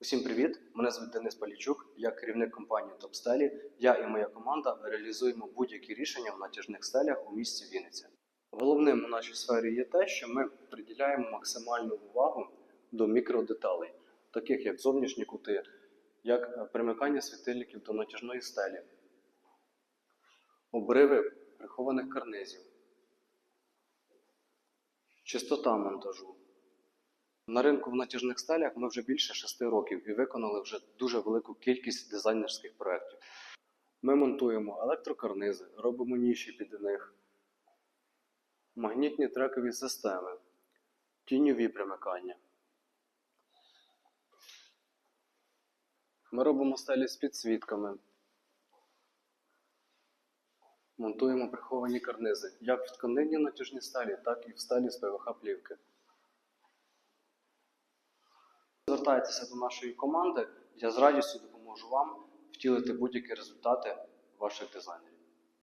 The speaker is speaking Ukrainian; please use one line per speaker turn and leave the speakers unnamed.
Усім привіт! Мене звуть Денис Палічук. Я керівник компанії Топстелі. Я і моя команда реалізуємо будь-які рішення в натяжних стелях у місті Вінниця. Головним у нашій сфері є те, що ми приділяємо максимальну увагу до мікродеталей, таких як зовнішні кути, як примикання світильників до натяжної стелі, обриви прихованих карнизів, чистота монтажу. На ринку в натяжних стелях ми вже більше шести років і виконали вже дуже велику кількість дизайнерських проєктів. Ми монтуємо електрокарнизи, робимо ніші під них, магнітні трекові системи, тіньові примикання. Ми робимо стелі з підсвітками. Монтуємо приховані карнизи як в тканинні натяжні стелі, так і в стелі з ПВХ плівки. Звертайтеся до нашої команди, я з радістю допоможу вам втілити будь-які результати ваших дизайнерів.